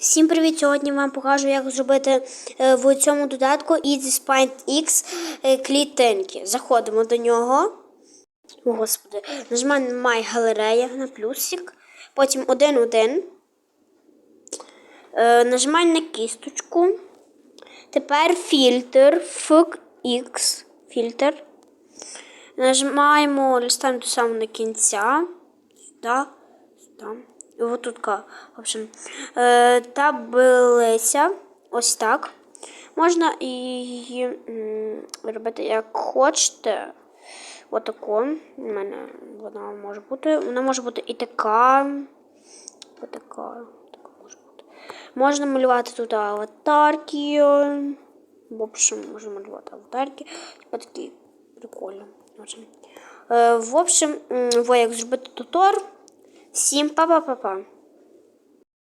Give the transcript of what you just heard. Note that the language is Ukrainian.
Всім привіт! Сьогодні вам покажу, як зробити е, в цьому додатку Easy Spine X е, клітинки. Заходимо до нього. О, Господи, нажимаємо My галерея на плюсик. Потім 1-1. Е, нажимаємо на кісточку. Тепер фільтр FX. Фільтр. Нажимаємо, листаємо до самого кінця. Сюди. Сюди. І от тут, в общем, е, таблиця. Ось так. Можна її робити як хочете. Отако. У мене вона може бути. Вона може бути і така. Отака. Така може бути. Можна малювати тут аватарки. В общем, можна малювати аватарки. Типа такі прикольно. В общем, е, во як зробити тутор. Всім па-па-па-па.